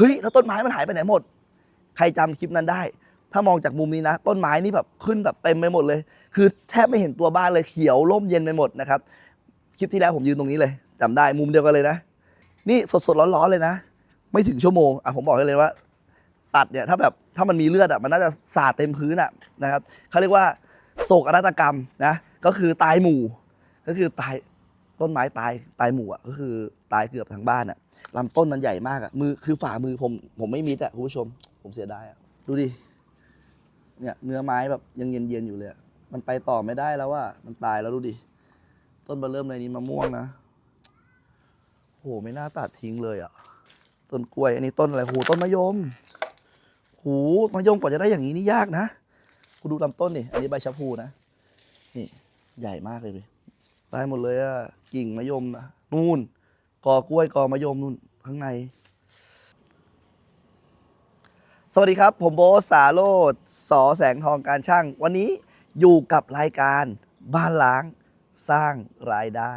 เฮ้ยแล้วต้นไม้มันหายไปไหนหมด ใครจำคลิปนั้นได้ ถ้ามองจากมุมนี้นะ ต้นไม้นี่แบบขึ้นแบบเต็มไปหมดเลย คือแทบไม่เห็นตัวบ้านเลยเขียวร่มเย็นไปหมดนะครับคลิปที่แล้วผมยืนตรงนี้เลยจำได้มุมเดียวกันเลยนะ นี่สดๆร้อนๆเลยนะ ไม่ถึงชั่วโมงอะผมบอกให้เลยว่า ตัดเนี่ยถ้าแบบถ้ามันมีเลือดอะมันน่าจะสาดเต็มพื้นอะนะครับเขาเรียกว่าโศกนาฏกรรมนะก็คือตายหมู่ ก็คือตาย ต้นไม้ตายตายหมู่อะก็คือตายเกือบทั้งบ้านอะลำต้นมันใหญ่มากอะมือคือฝ่ามือผมผมไม่มิดอะคุณผู้ชม ผมเสียดายอะดูดิเนี่ยเนื้อไม้แบบยังเย็นๆอยู่เลยอะมันไปต่อไม่ได้แล้วว่ามันตายแล้วดูดิต้นเบอร์เริ่มเลยนี้มะม่วงนะโหไม่น่าตัดทิ้งเลยอะต้นกล้วย อันนี้ต้นอะไรโหต้นมะยมโหมะยมกว่าจะได้อย่างนี้นี่ยากนะคุณดูลำต้นนี่อันนี้ใบชะพูนะนี่ใหญ่มากเลย ตายหมดเลยอะกิ่งมะยมนะนู่นกอกล้วยกอมะยมนู่นข้างใน สวัสดีครับ ผมโบทสาโรดสอแสงทองการช่าง วันนี้อยู่กับรายการบ้านล้างสร้างรายได้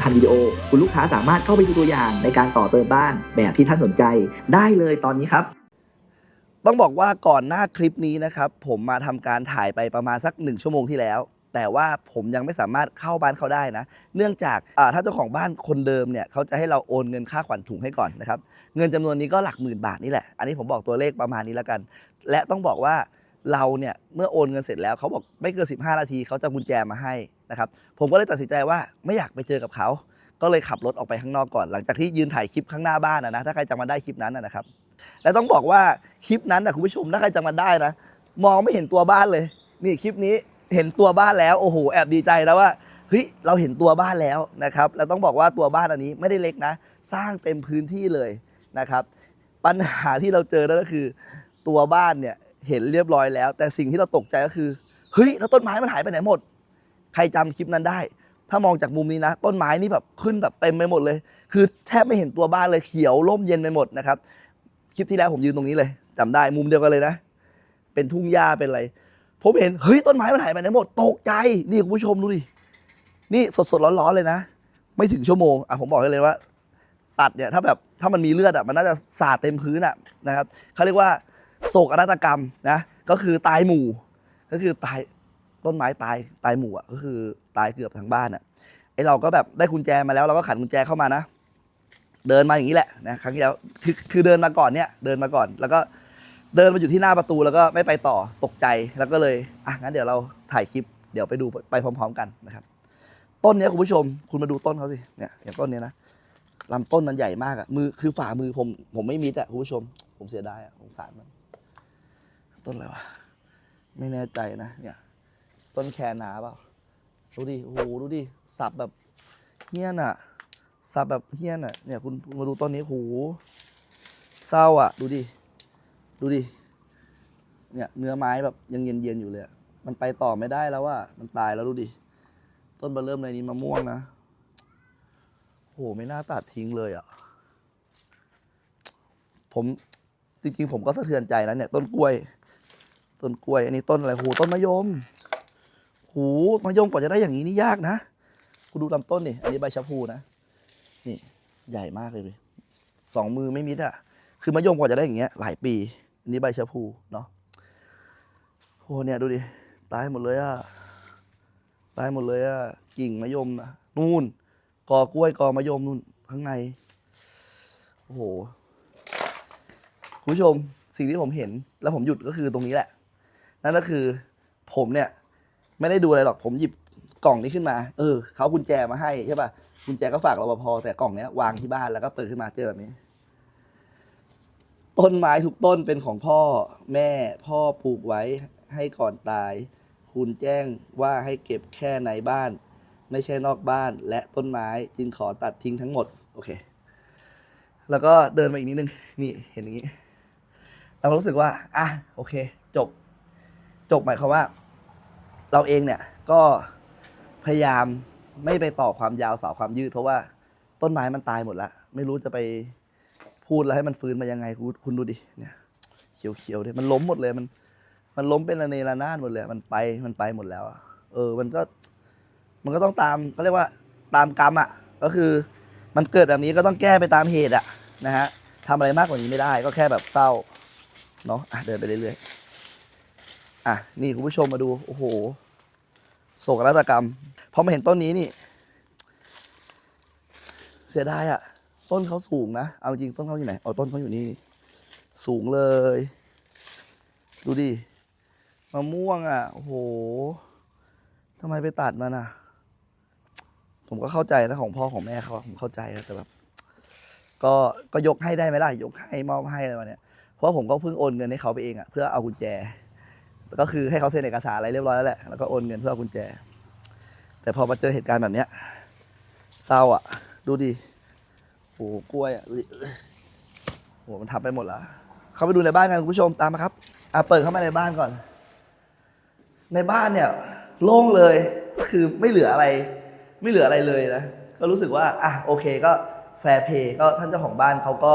1,000วิดีโอ คุณลูกค้าสามารถเข้าไปดูตัวอย่างในการต่อเติมบ้านแบบที่ท่านสนใจได้เลยตอนนี้ครับ ต้องบอกว่าก่อนหน้าคลิปนี้นะครับ ผมมาทำการถ่ายไปประมาณสักหนึ่งชั่วโมงที่แล้ว แต่ว่าผมยังไม่สามารถเข้าบ้านเขาได้นะ เนื่องจากอ่าถ้าเจ้าของบ้านคนเดิมเนี่ยเขาจะให้เราโอนเงินค่าขวัญถุงให้ก่อนนะครับเงินจำนวนนี้ก็หลักหมื่นบาทนี่แหละ อันนี้ผมบอกตัวเลขประมาณนี้แล้วกัน และต้องบอกว่าเราเนี่ยเมื่อโอนเงินเสร็จแล้วเขาบอกไม่เกิน15 นาทีเขาจะกุญแจมาให้ นะครับผมก็เลยตัดสินใจว่าไม่อยากไปเจอกับเขา ก็เลยขับรถออกไปข้างนอกก่อน หลังจากที่ยืนถ่ายคลิปข้างหน้าบ้านนะถ้าใครจำมาได้คลิปนั้นนะนะครับและต้องบอกว่าคลิปนั้นนะคุณผู้ชมถ้าใครจำมาได้นะ มองไม่เห็นตัวบ้านเลย นี่คลิปนี้เห็นตัวบ้านแล้วโอ้โหแอบดีใจแล้วว่าเฮ้ยเราเห็นตัวบ้านแล้วนะครับแล้วต้องบอกว่าตัวบ้านอันนี้ไม่ได้เล็กนะ สร้างเต็มพื้นที่เลยนะครับ ปัญหาที่เราเจอนั่นก็คือ ตัวบ้านเนี่ยเห็นเรียบร้อยแล้ว แต่สิ่งที่เราตกใจก็คือเฮ้ยแล้วต้นไม้มันหายไปไหนหมด ใครจำคลิปนั้นได้ ถ้ามองจากมุมนี้นะ ต้นไม้นี่แบบขึ้นแบบเต็มไปหมดเลย คือแทบไม่เห็นตัวบ้านเลยเขียวร่มเย็นไปหมดนะครับ คลิปที่แล้วผมยืนตรงนี้เลยจำได้มุมเดียวกันเลยนะ เป็นทุ่งหญ้าเป็นอะไร ผมเห็นเฮ้ยต้นไม้มันหายไปไหนหมดตกใจ นี่คุณผู้ชมดูดิ นี่สดๆร้อนๆเลยนะ ไม่ถึงชั่วโมงอะผมบอกให้เลยว่า ตัดเนี่ยถ้าแบบถ้ามันมีเลือดอะมันน่าจะสาดเต็มพื้นอะนะครับเขาเรียกว่าโศกนาฏกรรมนะ ก็คือตายหมู่ ก็คือตาย ต้นไม้ตายตายหมู่อะก็คือตายเกือบทั้งบ้านอะไอเราก็แบบได้กุญแจมาแล้วเราก็ขันกุญแจเข้ามานะ เดินมาอย่างนี้แหละนะครั้งที่แล้วคือคือเดินมาก่อนเนี่ยเดินมาก่อน แล้วก็เดินมาอยู่ที่หน้าประตูแล้วก็ไม่ไปต่อตกใจแล้วก็เลยอะงั้นเดี๋ยวเราถ่ายคลิปเดี๋ยวไปดูไปพร้อม ๆ กันนะครับ ต้นเนี้ยคุณผู้ชม คุณมาดูต้นเขาสิเนี่ยอย่างต้นเนี้ยนะลำต้นมันใหญ่มากอะมือคือฝ่ามือผม ผมไม่มิดอะคุณผู้ชม ผมเสียดายอะสงสารมัน ต้นอะไรวะไม่แน่ใจนะเนี่ย ต้นแคนาเปล่าดูดิโอ้โหดูดิสับแบบเฮี้ยนอะ สับแบบเฮี้ยนอะเนี่ยคุณมาดูต้นนี้โหเศร้าอะ ดูดิดูดิเนี่ยเนื้อไม้แบบยังเย็นเย็นๆอยู่เลยอะมันไปต่อไม่ได้แล้วว่ามันตายแล้วดูดิต้นเบอร์เริ่มเลยนี้มะม่วงนะโหไม่น่าตัดทิ้งเลยอะผมจริงๆผมก็สะเทือนใจนะเนี่ยต้นกล้วย ต้นกล้วย อันนี้ต้นอะไรโหต้นมะยม หมะยมกว่าจะได้อย่างนี้นี่ยากนะ คุณดูลำต้นนี่อันนี้ใบชะพูนะ นี่ใหญ่มากเลยดิสองมือไม่มิดอะ คือมะยมกว่าจะได้อย่างเงี้ย หลายปี อันนี้ใบชะพูเนาะโหเนี่ยดูดิ ตายหมดเลยอะ ตายหมดเลยอะ กิ่งมะยมนะนู่น กอกล้วยกอมะยมนู่นข้างใน โอ้โห คุณผู้ชมสิ่งที่ผมเห็น แล้วผมหยุดก็คือตรงนี้แหละ นั่นก็คือผมเนี่ย ไม่ได้ดูอะไรหรอกผมหยิบกล่องนี้ขึ้นมา เออเขากุญแจมาให้ใช่ป่ะกุญแจก็ฝากรปภแต่กล่องเนี้ยวางที่บ้านแล้วก็เปิดขึ้นมาเจอแบบนี้ ต้นไม้ทุกต้นเป็นของพ่อแม่พ่อปลูกไว้ให้ก่อนตาย คุณแจ้งว่าให้เก็บแค่ในบ้าน ไม่ใช่นอกบ้านและต้นไม้จึงขอตัดทิ้งทั้งหมด โอเค แล้วก็เดินมาอีกนิดนึง นี่เห็นอย่างนี้ เรารู้สึกว่า อะ โอเค จบ จบหมายความว่า เราเองเนี่ยก็พยายามไม่ไปต่อความยาวเสาความยืด เพราะว่าต้นไม้มันตายหมดแล้วไม่รู้จะไปพูดแล้วให้มันฟื้นมายังไงคุณคุณดูดิเนี่ยเขียวๆเนี่ยมันล้มหมดเลยมัน มันล้มเป็นระเนระนาดหมดเลย มันไปมันไปหมดแล้วเออมันก็มันก็ต้องตามเขาเรียกว่าตามกรรมอะก็คือมันเกิดแบบนี้ก็ต้องแก้ไปตามเหตุอะนะฮะทำอะไรมากกว่านี้ไม่ได้ ก็แค่แบบเศร้าเนาะะเดินไปเรื่อยๆ อะนี่คุณผู้ชมมาดู โอ้โหโศกนาฏกรรมพอมาเห็นต้นนี้นี่ เสียดายอะต้นเขาสูงนะ เอาจริงต้นเขาอยู่ไหนเอาต้นเขาอยู่นี่สูงเลย ดูดิมะม่วงอะ โอ้โหทำไมไปตัดมันอะ ผมก็เข้าใจนะของพ่อของแม่เขาผมเข้าใจนะแต่แบบก็ก็ยกให้ได้ไหมล่ะ ยกให้มอบให้อะไรมาเนี่ยเพราะผมก็เพิ่งโอนเงินให้เขาไปเองอะเพื่อเอากุญแจ ก็คือให้เขาเซ็นเอกสารอะไรเรียบร้อยแล้วแหละแล้วก็โอนเงินเพื่อเอากุญแจ แต่พอมาเจอเหตุการณ์แบบเนี้ยเศร้าอะ ดูดิโอ้กล้วยอะดูดิโอ้มันทับไปหมดล้วเข้าไปดูในบ้านกันคุณผู้ชมตามมาครับอะเปิดเข้ามาในบ้านก่อน ในบ้านเนี่ย โล่งเลยก็คือไม่เหลืออะไร ไม่เหลืออะไรเลยนะก็รู้สึกว่าอะโอเคก็แฟร์เพย์ก็ท่านเจ้าของบ้านเขาก็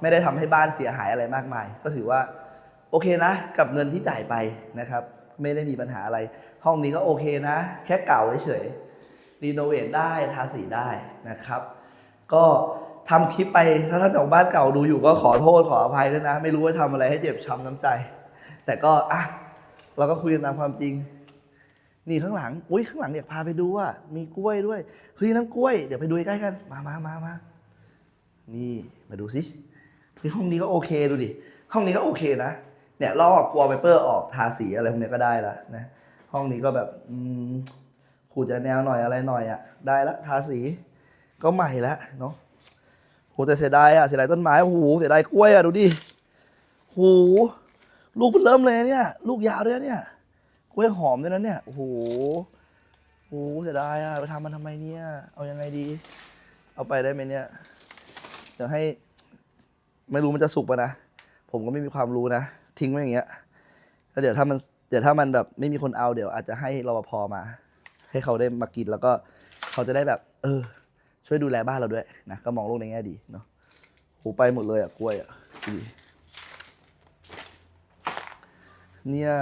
ไม่ได้ทำให้บ้านเสียหายอะไรมากมาย ก็ถือว่า อเคนะ กับเงินที่จ่ายไปนะครับ ไม่ได้มีปัญหาอะไร ห้องนี้ก็โอเคนะ แค่เก่าเฉยรีโนเวทได้ทาสีได้นะครับ ก็ทำคลิปไปถ้าท่านเจ้าของบ้านเก่าดูอยู่ก็ขอโทษขออภัยด้วยนะ ไม่รู้ว่าทำอะไรให้เจ็บช้ำน้ำใจ แต่ก็อะเราก็คุยกันตามความจริง นี่ข้างหลังอุ้ยข้างหลังอยากพาไปดูอะมีกล้วยด้วยเฮ้ยนั่นกล้วยเดี๋ยวไปดูใกล้กันมามามามานี่มาดูสินี่ห้องนี้ก็โอเคดูดิห้องนี้ก็โอเคนะ เนี่ยลอกวอลเปเปอร์ออกทาสีอะไรพวกนี้ก็ได้ละนะห้องนี้ก็แบบอืมขูดจะแนวหน่อยอะไรหน่อยอะได้ละทาสีก็ใหม่ละเนาะโหแต่เสียดายอะเสียดายต้นไม้โอ้โหเสียดายกล้วยอะดูดิโหลูกมันเริ่มเลยเนี่ย ลูกยาวด้วยเนี่ยกล้วยหอมด้วยนะเนี่ยโอ้โหโอ้โหเสียดายอะไปทำมันทำไมเนี่ย เอายังไงดี เอาไปได้ไหมเนี่ยเดี๋ยวให้ ไม่รู้มันจะสุกปะนะผมก็ไม่มีความรู้นะ ทิ้งไว้อย่างเงี้ยแล้วเดี๋ยวถ้ามันเดี๋ยวถ้ามันแบบไม่มีคนเอาเดี๋ยวอาจจะให้รปภมา ให้เขาได้มากินแล้วก็เขาจะได้แบบ เออ ช่วยดูแลบ้านเราด้วยนะก็มองโลกในแง่ดีเนาะโหไปหมดเลยอะกล้วยอะดูดิเนี่ย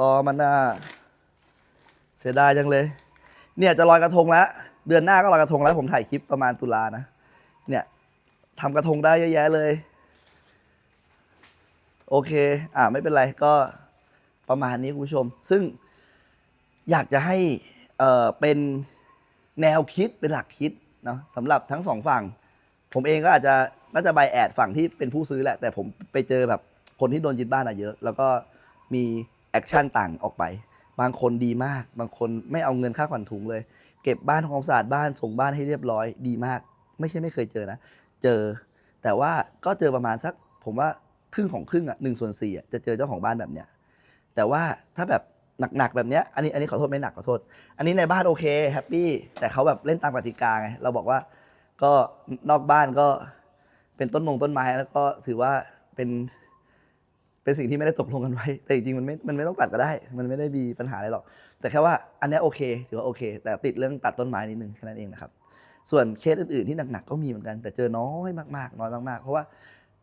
ตอมันน่ะเสียดายจังเลย เนี่ยจะลอยกระทงแล้วเดือนหน้าก็ลอยกระทงแล้วผมถ่ายคลิปประมาณตุลานะเนี่ยทำกระทงได้เยอะแยะเลย โอเค อ่าไม่เป็นไรก็ประมาณนี้คุณผู้ชม ซึ่งอยากจะให้เอ่อเป็นแนวคิดเป็นหลักคิดเนาะสำหรับทั้งสองฝั่ง ผมเองก็อาจจะน่าจะใบแอดฝั่งที่เป็นผู้ซื้อแหละ แต่ผมไปเจอแบบคนที่โดนยึดบ้านอะเยอะ แล้วก็มีแอคชั่นต่างออกไป บางคนดีมาก บางคนไม่เอาเงินค่าขวัญถุงเลย เก็บบ้านทำความสะอาดบ้านส่งบ้านให้เรียบร้อยดีมาก ไม่ใช่ไม่เคยเจอนะ เจอ แต่ว่าก็เจอประมาณสัก ผมว่า ครึ่งของครึ่งอะหนึ่งส่วนสี่อะจะเจอเจ้าของบ้านแบบเนี้ยแต่ว่าถ้าแบบหนักๆแบบเนี้ยอันนี้อันนี้ขอโทษไม่หนักขอโทษ อันนี้ในบ้านโอเคแฮปปี้แต่เขาแบบเล่นตามกติกาไงเราบอกว่าก็นอกบ้านก็เป็นต้นมงต้นไม้แล้วก็ถือว่าเป็นเป็นสิ่งที่ไม่ได้ตกลงกันไว้ แต่จริงๆมันไม่มันไม่ต้องตัดก็ได้ มันไม่ได้มีปัญหาอะไรหรอก แต่แค่ว่าอันนี้โอเคถือว่าโอเค แต่ติดเรื่องตัดต้นไม้นิดนึงแค่นั้นเองนะครับ ส่วนเคสอื่นๆที่หนักๆก็มีเหมือนกัน แต่เจอน้อยมากๆน้อยมากๆ เพราะว่า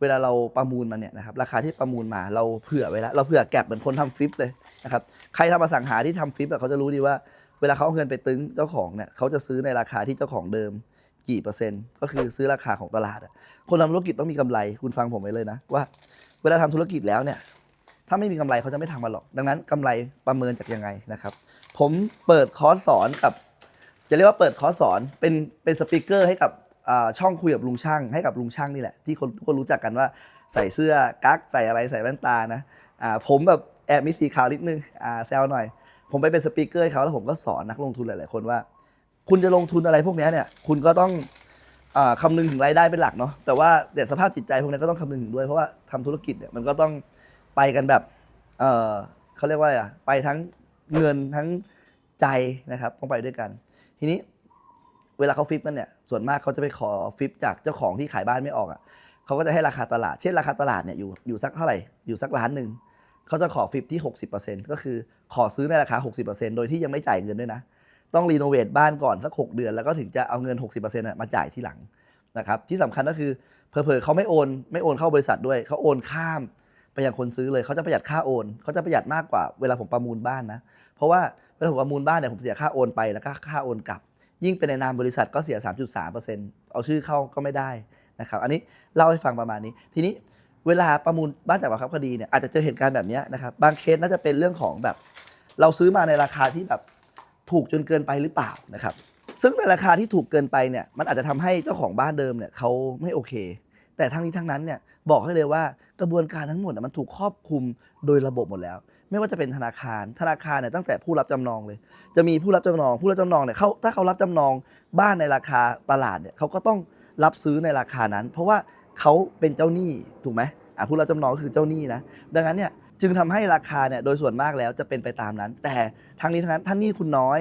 เวลาเราประมูลมาเนี่ยนะครับราคาที่ประมูลมาเราเผื่อไว้แล้วเราเผื่อแก็บเหมือนคนทำฟลิปเลยนะครับใครทำอสังหาที่ทำฟลิปเขาจะรู้ดีว่าเวลาเขาเอาเงินไปตึงเจ้าของเนี่ยเขาจะซื้อในราคาที่เจ้าของเดิมกี่เปอร์เซ็นต์ก็คือซื้อราคาของตลาดคนทำธุรกิจต้องมีกำไรคุณฟังผมไว้เลยนะว่า เวลาทำธุรกิจแล้วเนี่ยถ้าไม่มีกำไรเขาจะไม่ทำมาหรอก ดังนั้นกำไรประเมินจากยังไงนะครับ ผมเปิดคอร์สสอนกับ จะเรียกว่าเปิดคอร์สสอนเป็นเป็นสปีกเกอร์ให้กับ ช่องคุยกับลุงช่างให้กับลุงช่างนี่แหละ ที่คนทุกคนรู้จักกันว่าใส่เสื้อกั๊กใส่อะไรใส่แว่นตานะอ่าผมแบบแอบมีสีขาวนิดนึงอ่าแซวหน่อย ผมไปเป็นสปีกเกอร์ให้เขาแล้วผมก็สอนนักลงทุนหลาย ๆ คนว่า คุณจะลงทุนอะไรพวกนี้เนี่ยคุณก็ต้องอคำนึงถึงรายได้เป็นหลักเนาะแต่ว่าเดี๋ยวสภาพจิตใจพวกนี้ก็ต้องคำนึงถึงด้วยเพราะว่าทำธุรกิจเนี่ยมันก็ต้องไปกันแบบเออเขาเรียกว่าอะไรอะไปทั้งเงินทั้งใจนะครับต้องไปด้วยกัน ทีนี้ เวลาเขาฟิปกันเนี่ยส่วนมากเขาจะไปขอฟิปจากเจ้าของที่ขายบ้านไม่ออกอะเขาก็จะให้ราคาตลาด เช่นราคาตลาดเนี่ยอยู่อยู่สักเท่าไหร่อยู่สักล้านหนึ่งเขาจะขอฟิปที่ 60%ก็คือขอซื้อในราคา 60%โดยที่ยังไม่จ่ายเงินด้วยนะ ต้องรีโนเวทบ้านก่อนสัก 6 เดือน แล้วก็ถึงจะเอาเงิน 60%น่ะมาจ่ายที่หลังนะครับที่สำคัญก็คือเผลอๆเขาไม่โอนไม่โอนเข้าบริษัทด้วยเขาโอนข้ามไปยังคนซื้อเลยเขาจะประหยัดค่าโอนเขาจะประหยัดมากกว่าเวลาผมประมูลบ้านนะ เพราะว่าเวลาผมประมูลบ้านเนี่ยผมเสียค่าโอนไปแล้วก็ค่าโอนกลับ ยิ่งเป็นในนามบริษัทก็เสีย 3.3%เอาชื่อเข้าก็ไม่ได้นะครับ อันนี้เล่าให้ฟังประมาณนี้ ทีนี้เวลาประมูลบ้านจากบังคับคดีเนี่ยอาจจะเจอเหตุการณ์แบบนี้นะครับ บางเคสน่าจะเป็นเรื่องของแบบ เราซื้อมาในราคาที่แบบถูกจนเกินไปหรือเปล่านะครับ ซึ่งในราคาที่ถูกเกินไปเนี่ยมันอาจจะทำให้เจ้าของบ้านเดิมเนี่ยเขาไม่โอเค แต่ทั้งนี้ทั้งนั้นเนี่ยบอกให้เลยว่ากระบวนการทั้งหมดมันถูกครอบคลุมโดยระบบหมดแล้ว ไม่ว่าจะเป็นธนาคาร ธนาคารเนี่ยตั้งแต่ผู้รับจำนองเลย จะมีผู้รับจำนอง ผู้รับจำนองเนี่ยเขาถ้าเขารับจำนองบ้านในราคาตลาดเนี่ยเขาก็ต้องรับซื้อในราคานั้น เพราะว่าเขาเป็นเจ้าหนี้ถูกไหมอะผู้รับจำนองก็คือเจ้าหนี้นะ ดังนั้นเนี่ยจึงทำให้ราคาเนี่ยโดยส่วนมากแล้วจะเป็นไปตามนั้น แต่ทั้งนี้ทั้งนั้นท่านหนี้คุณน้อย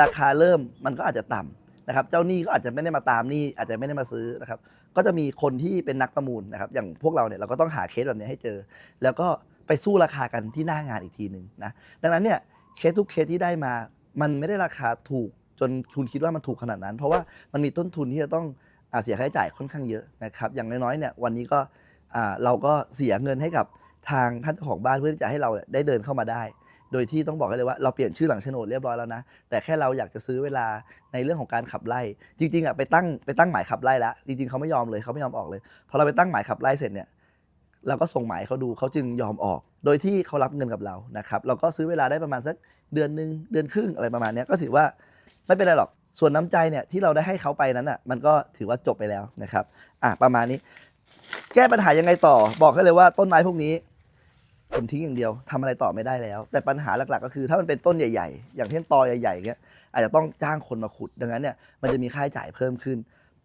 ราคาเริ่มมันก็อาจจะต่ำนะครับ เจ้าหนี้ก็อาจจะไม่ได้มาตามหนี้อาจจะไม่ได้มาซื้อนะครับ ก็จะมีคนที่เป็นนักประมูลนะครับ อย่างพวกเราเนี่ยเราก็ต้องหาเคสแบบนี้ให้เจอ แล้วก็ ไปสู้ราคากันที่หน้างานอีกทีหนึ่งนะดังนั้นเนี่ยเคสทุกเคสที่ได้มา มันไม่ได้ราคาถูกจนคุณคิดว่ามันถูกขนาดนั้น เพราะว่ามันมีต้นทุนที่จะต้องอเสียค่าใช้จ่ายค่อนข้างเยอะนะครับอย่างน้อยๆเนี่ยวันนี้ก็เราก็เสียเงินให้กับทางท่านเจ้าของบ้านเพื่อที่จะให้เราได้เดินเข้ามาได้ โดยที่ต้องบอกให้เลยว่าเราเปลี่ยนชื่อหลังโฉนดเรียบร้อยแล้วนะ แต่แค่เราอยากจะซื้อเวลาในเรื่องของการขับไล่ จริงๆอะไปตั้งไปตั้งหมายขับไล่แล้วจริงๆเขาไม่ยอมเลยเขาไม่ยอมออกเลยพอเราไปตั้งหมายขับไล่เสร็จเนี่ย เราก็ส่งหมายเขาดูเขาจึงยอมออก โดยที่เขารับเงินกับเรานะครับเราก็ซื้อเวลาได้ประมาณสักเดือนหนึ่งเดือนครึ่งอะไรประมาณนี้ก็ถือว่าไม่เป็นไรหรอกส่วนน้ำใจเนี่ยที่เราได้ให้เขาไปนั้นอะมันก็ถือว่าจบไปแล้วนะครับอะประมาณนี้ แก้ปัญหายังไงต่อ บอกให้เลยว่าต้นไม้พวกนี้ผมทิ้งอย่างเดียวทำอะไรต่อไม่ได้แล้ว แต่ปัญหาหลักๆ ก็คือ ถ้ามันเป็นต้นใหญ่ๆ อย่างเช่นตอใหญ่ๆเงี้ยอาจจะต้องจ้างคนมาขุด ดังนั้นเนี่ยมันจะมีค่าใช้จ่ายเพิ่มขึ้น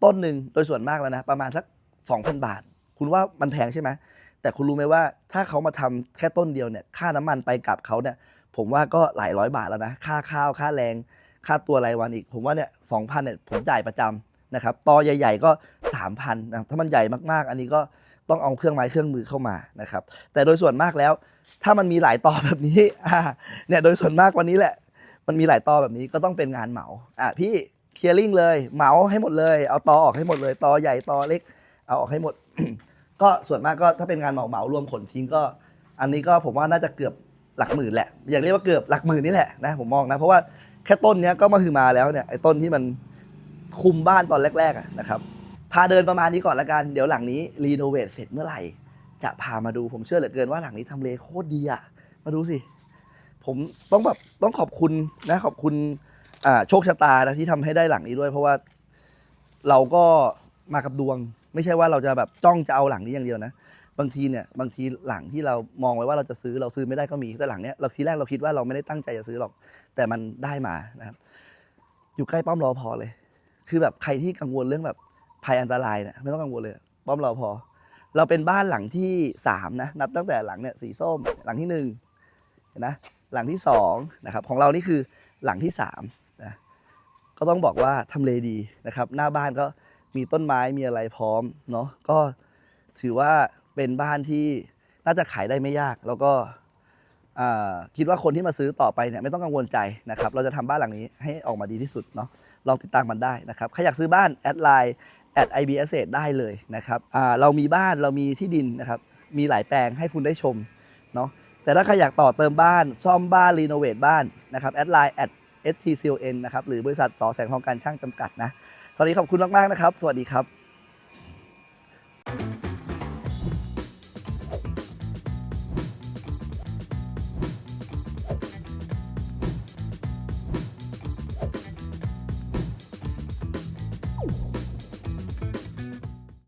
ต้นหนึ่งโดยส่วนมากแล้วนะ ประมาณสัก 2,000 บาท คุณว่ามันแพงใช่ไหม แต่คุณรู้ไหมว่าถ้าเขามาทำแค่ต้นเดียวเนี่ยค่าน้ำมันไปกลับเขาเนี่ยผมว่าก็หลายร้อยบาทแล้วนะค่าข้าวค่าแรง ค่าตัวรายวันอีก ผมว่าเนี่ยสองพันเนี่ยผมจ่ายประจำนะครับตอใหญ่ ๆ ก็ 3,000นะถ้ามันใหญ่มากๆ อันนี้ก็ต้องเอาเครื่องไม้เครื่องมือเข้ามานะครับแต่โดยส่วนมากแล้ว ถ้ามันมีหลายตอแบบนี้เนี่ยโดยส่วนมากวันนี้แหละ มันมีหลายตอแบบนี้ก็ต้องเป็นงานเหมาอะพี่เคลียร์ลิงเลยเหมาให้หมดเลย เอาตอออกให้หมดเลยตอใหญ่ตอเล็ก เอาออกให้หมด ก็ส่วนมากก็ถ้าเป็นงานเหมาเหมารวมขนทิ้งก็ อันนี้ก็ผมว่าน่าจะเกือบหลักหมื่นแหละ อยากเรียกว่าเกือบหลักหมื่นนี่แหละนะผมมองนะ เพราะว่าแค่ต้นเนี้ยก็มาคือมาแล้วเนี่ยไอ้ต้นที่มันคุมบ้านตอนแรกๆอะนะครับพาเดินประมาณนี้ก่อนละกันเดี๋ยวหลังนี้รีโนเวทเสร็จเมื่อไหร่ จะพามาดูผมเชื่อเหลือเกินว่าหลังนี้ทำเลโคตรดีอะมาดูสิ ผมต้องแบบต้องขอบคุณนะขอบคุณอ่าโชคชะตานะที่ทำให้ได้หลังนี้ด้วย เพราะว่าเราก็มากับดวง ไม่ใช่ว่าเราจะแบบจ้องจะเอาหลังนี้อย่างเดียวนะ บางทีเนี่ยบางทีหลังที่เรามองไว้ว่าเราจะซื้อเราซื้อไม่ได้ก็มีแต่หลังเนี้ยเราทีแรกเราคิดว่าเราไม่ได้ตั้งใจจะซื้อหรอก แต่มันได้มานะครับ อยู่ใกล้ป้อมรอพอเลย คือแบบใครที่กังวลเรื่องแบบภัยอันตรายเนี่ยไม่ต้องกังวลเลย ป้อมรอพอ เราเป็นบ้านหลังที่สามนะนับตั้งแต่หลังเนี่ยสีส้มหลังที่หนึ่งเห็นนะหลังที่สองนะครับของเรานี่คือหลังที่สามนะก็ต้องบอกว่าทำเลดีนะครับ หน้าบ้านก็ มีต้นไม้มีอะไรพร้อมเนาะก็ถือว่าเป็นบ้านที่น่าจะขายได้ไม่ยาก แล้วก็คิดว่าคนที่มาซื้อต่อไปเนี่ยไม่ต้องกังวลใจนะครับ เราจะทำบ้านหลังนี้ให้ออกมาดีที่สุดเนาะลองติดตามมันได้นะครับใครอยากซื้อบ้านแอดไลน์แอด IB Asset ได้เลยนะครับเรามีบ้านเรามีที่ดินนะครับ มีหลายแปลงให้คุณได้ชมเนาะแต่ถ้าใครอยากต่อเติมบ้าน ซ่อมบ้าน รีโนเวทบ้านนะครับแอดไลน์ at stcon นะครับหรือบริษัทสอแสงทองการช่างจำกัดนะ สวัสดีขอบคุณมากๆนะครับ สวัสดีครับ